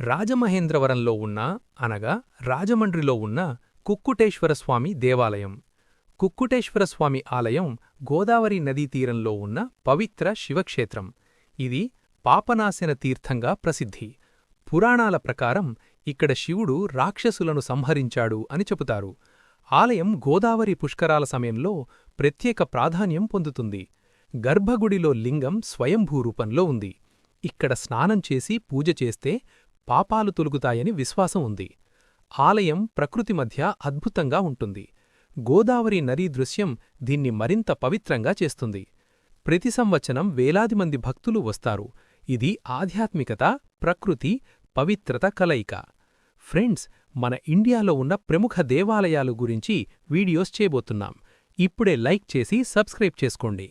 రాజమహేంద్రవరంలో ఉన్న అనగా రాజమండ్రిలో ఉన్న కుక్కుటేశ్వరస్వామి దేవాలయం. కుక్కుటేశ్వరస్వామి ఆలయం గోదావరి నదీ తీరంలో ఉన్న పవిత్ర శివక్షేత్రం. ఇది పాపనాశన తీర్థంగా ప్రసిద్ధి. పురాణాల ప్రకారం ఇక్కడ శివుడు రాక్షసులను సంహరించాడు అని చెబుతారు. ఆలయం గోదావరి పుష్కరాల సమయంలో ప్రత్యేక ప్రాధాన్యం పొందుతుంది. గర్భగుడిలో లింగం స్వయంభూ రూపంలో ఉంది. ఇక్కడ స్నానం చేసి పూజ చేస్తే పాపాలు తొలుగుతాయని విశ్వాసం ఉంది. ఆలయం ప్రకృతి మధ్య అద్భుతంగా ఉంటుంది. గోదావరి నదీ దృశ్యం దీన్ని మరింత పవిత్రంగా చేస్తుంది. ప్రతి సంవత్సరం వేలాది మంది భక్తులు వస్తారు. ఇది ఆధ్యాత్మికత ప్రకృతి పవిత్రత కలయిక. ఫ్రెండ్స్ మన ఇండియాలో ఉన్న ప్రముఖ దేవాలయాలు గురించి వీడియోస్ చేయబోతున్నాం. ఇప్పుడే లైక్ చేసి సబ్స్క్రైబ్ చేసుకోండి.